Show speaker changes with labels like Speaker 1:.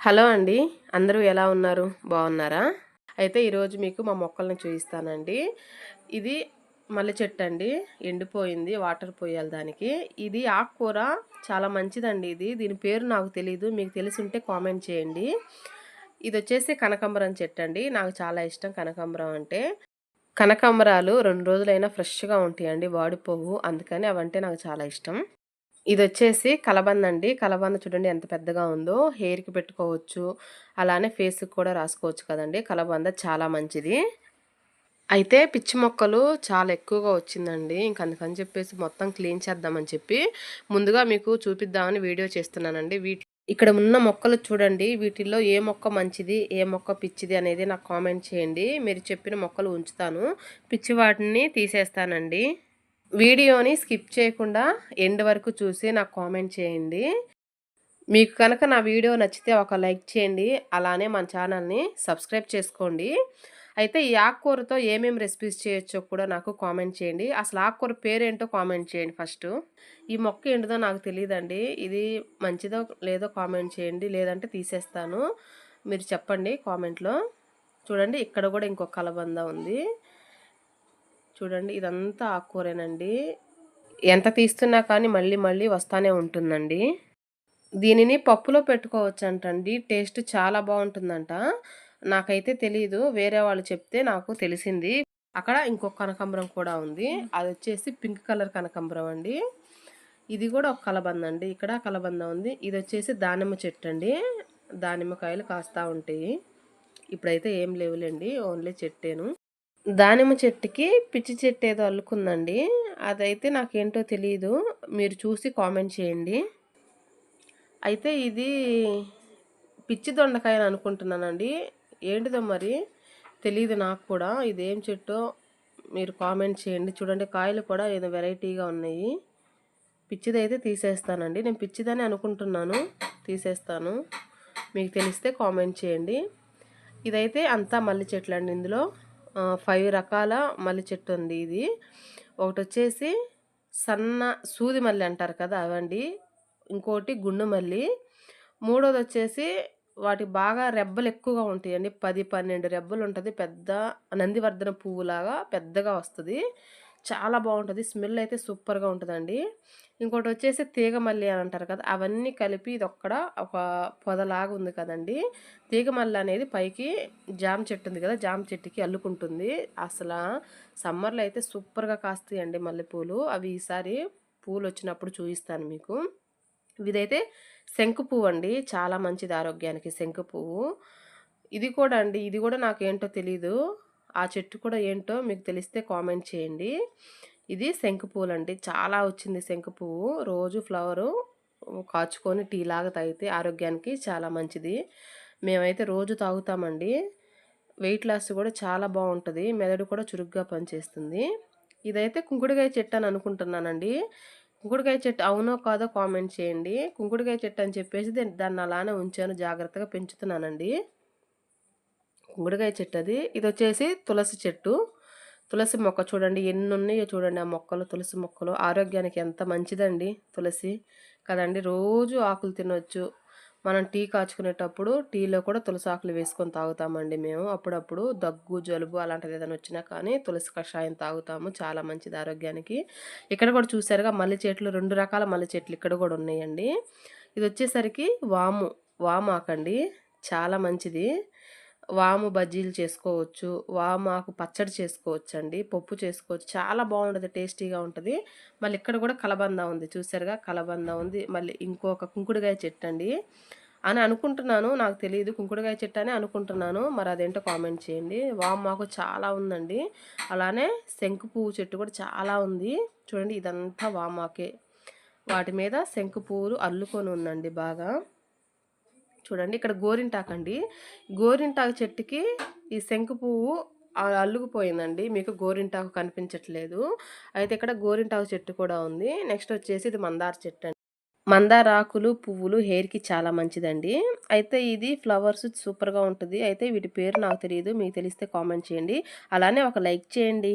Speaker 1: Hello అండి. అందరూ ఎలా ఉన్నారు? బాగున్నారా? అయితే ఈరోజు మీకు మా మొక్కల్ని చూపిస్తానండి ఇది మల్లె చెట్టు అండి. ఎండిపోయింది వాటర్ పోయాలి దానికి. ఇది ఆకుకూర. చాలా మంచిదండి ఇది. దీని పేరు నాకు తెలియదు మీకు తెలిసి ఉంటే కామెంట్ చేయండి. ఇది వచ్చేసి కనకాంబరం చెట్టు అండి. నాకు చాలా ఇష్టం కనకాంబరం అంటే. కనకాంబరాలు రెండు రోజులైనా ఫ్రెష్గా ఉంటాయండి. వాడిపోవు. అందుకని అవంటే నాకు చాలా ఇష్టం. ఇది వచ్చేసి కలబంద అండి కలబంద చూడండి ఎంత పెద్దగా ఉందో. హెయిర్కి పెట్టుకోవచ్చు. అలానే ఫేస్కి కూడా రాసుకోవచ్చు కదండి. కలబంద చాలా మంచిది. అయితే పిచ్చి మొక్కలు చాలా ఎక్కువగా వచ్చిందండి. ఇంక అందుకని చెప్పేసి మొత్తం క్లీన్ చేద్దామని చెప్పి ముందుగా మీకు చూపిద్దామని వీడియో చేస్తున్నానండి. వీటి ఇక్కడ ఉన్న మొక్కలు చూడండి. వీటిల్లో ఏ మొక్క మంచిది ఏ మొక్క పిచ్చిది అనేది నాకు కామెంట్ చేయండి. మీరు చెప్పిన మొక్కలు ఉంచుతాను. పిచ్చి వాటిని తీసేస్తానండి. వీడియోని స్కిప్ చేయకుండా ఎండ్ వరకు చూసి నాకు కామెంట్ చేయండి. మీకు కనుక నా వీడియో నచ్చితే ఒక లైక్ చేయండి. అలానే మన ఛానల్ని సబ్స్క్రైబ్ చేసుకోండి. అయితే ఈ ఆకుకూరతో ఏమేమి రెసిపీస్ చేయొచ్చో కూడా నాకు కామెంట్ చేయండి. అసలు ఆకుకూర పేరేంటో కామెంట్ చేయండి ఫస్ట్. ఈ మొక్క ఏంటిదో నాకు తెలియదండి ఇది మంచిదో లేదో కామెంట్ చేయండి. లేదంటే తీసేస్తాను. మీరు చెప్పండి కామెంట్లో. చూడండి ఇక్కడ కూడా ఇంకొక కలబంద ఉంది. చూడండి ఇదంతా ఆకుకూరేనండి ఎంత తీస్తున్నా కానీ మళ్ళీ మళ్ళీ వస్తానే ఉంటుందండి. దీనిని పప్పులో పెట్టుకోవచ్చు అంటండి టేస్ట్ చాలా బాగుంటుందంట. నాకైతే తెలియదు వేరే వాళ్ళు చెప్తే నాకు తెలిసింది. అక్కడ ఇంకొక కనకాంబరం కూడా ఉంది. అది వచ్చేసి పింక్ కలర్ కనకాంబరం అండి. ఇది కూడా ఒక కలబంద అండి ఇక్కడ కలబంద ఉంది. ఇది వచ్చేసి దానిమ్మ చెట్టు అండి దానిమ్మకాయలు కాస్తూ ఉంటాయి. ఇప్పుడైతే ఏం లేవులేండి. ఓన్లీ చెట్టేను. దానిమ్మ చెట్టుకి పిచ్చి చెట్టు ఏదో అల్లుకుందండి. అదైతే నాకేంటో తెలియదు మీరు చూసి కామెంట్ చేయండి. అయితే ఇది పిచ్చి దొండకాయ అని అనుకుంటున్నానండి. ఏంటిదో మరి తెలియదు నాకు కూడా. ఇదేం చెట్టో మీరు కామెంట్ చేయండి. చూడండి కాయలు కూడా ఏదో వెరైటీగా ఉన్నాయి. పిచ్చిది అయితే తీసేస్తానండి. నేను పిచ్చిదని అనుకుంటున్నాను. తీసేస్తాను. మీకు తెలిస్తే కామెంట్ చేయండి. ఇదైతే అంతా మల్లి చెట్లు అండి ఇందులో. ఫైవ్ రకాల మల్లి చెట్టు ఉంది ఇది. ఒకటి వచ్చేసి సన్న సూది మల్లి అంటారు కదా అవండి. ఇంకోటి గుండు మల్లి. మూడోది వచ్చేసి వాటి బాగా రెబ్బలు ఎక్కువగా ఉంటాయండి. పది పన్నెండు రెబ్బలు ఉంటుంది. పెద్ద నందివర్ధన పువ్వులాగా పెద్దగా వస్తుంది. చాలా బాగుంటుంది. స్మెల్ అయితే సూపర్గా ఉంటుందండి. ఇంకోటి వచ్చేసి తీగ మల్లి అని అంటారు కదా అవన్నీ కలిపి ఇది ఒక్కడ ఒక పొదలాగా ఉంది కదండి. తీగ మల్లి అనేది పైకి జామ చెట్టు ఉంది కదా జామ చెట్టుకి అల్లుకుంటుంది. అసలు సమ్మర్లో అయితే సూపర్గా కాస్తాయండి మల్లెపూలు. అవి ఈసారి పూలు వచ్చినప్పుడు చూపిస్తాను మీకు. ఇదైతే శంకు పువ్వు అండి చాలా మంచిది ఆరోగ్యానికి శంకు పువ్వు. ఇది కూడా అండి ఇది కూడా నాకేంటో తెలీదు. ఆ చెట్టు కూడా ఏంటో మీకు తెలిస్తే కామెంట్ చేయండి. ఇది శంకు అండి చాలా వచ్చింది శంకు పువ్వు. రోజు ఫ్లవరు కాచుకొని టీ లాగా తాగితే ఆరోగ్యానికి చాలా మంచిది. మేమైతే రోజు తాగుతామండి. వెయిట్ లాస్ కూడా చాలా బాగుంటుంది. మెదడు కూడా చురుగ్గా పనిచేస్తుంది. ఇదైతే కుంకుడుకాయ చెట్టు అని అనుకుంటున్నానండి. కుంకుడుకాయ చెట్టు అవునో కాదో కామెంట్ చేయండి. కుంకుడుకాయ చెట్టు అని చెప్పేసి దాన్ని అలానే ఉంచాను. జాగ్రత్తగా పెంచుతున్నానండి. గుడికాయ చెట్టు అది. ఇది వచ్చేసి తులసి చెట్టు. తులసి మొక్క చూడండి ఎన్ని ఉన్నాయో చూడండి ఆ మొక్కలు తులసి మొక్కలు. ఆరోగ్యానికి ఎంత మంచిదండి తులసి. కదండి రోజు ఆకులు తినవచ్చు మనం టీ కాచుకునేటప్పుడు టీలో కూడా తులసి ఆకులు వేసుకొని తాగుతామండి మేము. అప్పుడప్పుడు దగ్గు జలుబు అలాంటిది ఏదైనా వచ్చినా కానీ తులసి కషాయం తాగుతాము. చాలా మంచిది ఆరోగ్యానికి. ఇక్కడ కూడా చూసారుగా మల్లె చెట్లు రెండు రకాల మల్లె చెట్లు ఇక్కడ కూడా ఉన్నాయండి. ఇది వచ్చేసరికి వాము వాము ఆకండి చాలా మంచిది. వాము బజ్జీలు చేసుకోవచ్చు వాము పచ్చడి చేసుకోవచ్చు అండి పప్పు చేసుకోవచ్చు. చాలా బాగుంటుంది టేస్టీగా ఉంటుంది. మళ్ళీ ఇక్కడ కూడా కలబంద ఉంది చూసారుగా? కలబంద ఉంది. మళ్ళీ ఇంకొక కుంకుడుగాయ చెట్టు అండి. అని అనుకుంటున్నాను. నాకు తెలియదు కుంకుడుగాయ చెట్టు అని అనుకుంటున్నాను. మరి అదేంటో కామెంట్ చేయండి. వాము మాకు చాలా ఉందండి. అలానే శంకు పువ్వు చెట్టు కూడా చాలా ఉంది. చూడండి ఇదంతా వామాకే. వాటి మీద శంకు పువ్వులు అల్లుకొని ఉందండి బాగా. చూడండి ఇక్కడ గోరింటాకు అండి గోరింటాకు చెట్టుకి ఈ శంకు పువ్వు అల్లుకుపోయిందండి. మీకు గోరింటాకు కనిపించట్లేదు. అయితే ఇక్కడ గోరింటాకు చెట్టు కూడా ఉంది. నెక్స్ట్ వచ్చేసి ఇది మందార చెట్టు అండి. మందార ఆకులు పువ్వులు హెయిర్కి చాలా మంచిదండి. అయితే ఇది ఫ్లవర్స్ సూపర్గా ఉంటుంది. అయితే వీటి పేరు నాకు తెలియదు. మీకు తెలిస్తే కామెంట్ చేయండి. అలానే ఒక లైక్ చేయండి.